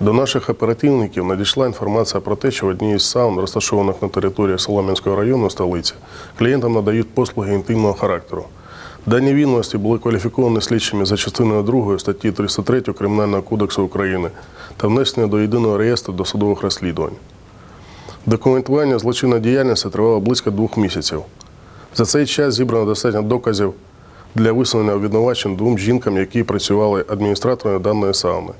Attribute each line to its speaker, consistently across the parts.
Speaker 1: До наших оперативників надійшла інформація про те, що в одній із саун, розташованих на території Солом'янського району столиці, клієнтам надають послуги інтимного характеру. Дані відомості були кваліфіковані слідчими за частиною 2 статті 303 Кримінального кодексу України та внесені до єдиного реєстру досудових розслідувань. Документування злочинної діяльності тривало близько двох місяців. За цей час зібрано достатньо доказів для висунення обвинувачень двом жінкам, які працювали адміністраторами даної сауни.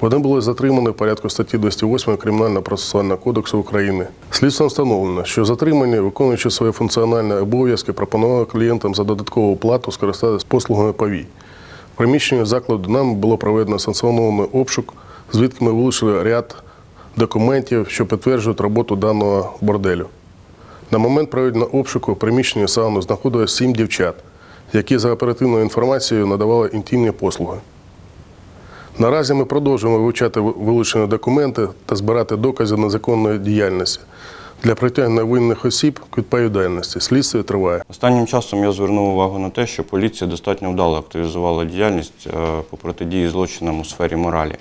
Speaker 1: Вони були затримані в порядку статті 208 Кримінального процесуального кодексу України. Слідством встановлено, що затримані, виконуючи свої функціональні обов'язки, пропонували клієнтам за додаткову плату скористатися послугами ПАВІ. В приміщенні закладу нами було проведено санкціонований обшук, звідки ми вилучили ряд документів, що підтверджують роботу даного борделю. На момент проведення обшуку в приміщенні сауни знаходилось сім дівчат, які за оперативною інформацією надавали інтимні послуги. Наразі ми продовжуємо вивчати вилучені документи та збирати докази незаконної діяльності для притягнення винних осіб к відповідальності. Слідство триває.
Speaker 2: Останнім часом я звернув увагу на те, що поліція достатньо вдало активізувала діяльність е, по протидії злочинам у сфері моралі.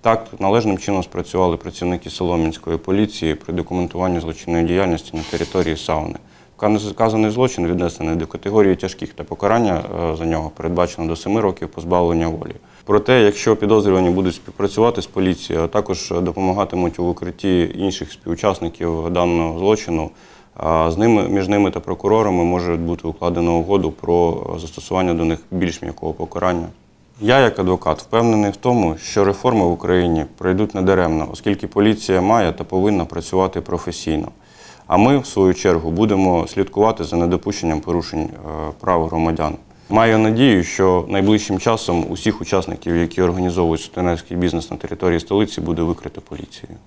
Speaker 2: Так, належним чином спрацювали працівники Солом'янської поліції при документуванні злочинної діяльності на території сауни. Вказаний злочин віднесений до категорії тяжких та покарання е, за нього передбачено до 7 років позбавлення волі. Проте, якщо підозрювані будуть співпрацювати з поліцією, а також допомагатимуть у викритті інших співучасників даного злочину, з ними між ними та прокурорами може бути укладено угоду про застосування до них більш м'якого покарання. Я, як адвокат, впевнений в тому, що реформи в Україні пройдуть недаремно, оскільки поліція має та повинна працювати професійно. А ми, в свою чергу, будемо слідкувати за недопущенням порушень е, прав громадян. Маю надію, що найближчим часом усіх учасників, які організовують сутенерський бізнес на території столиці, буде викрита поліцією.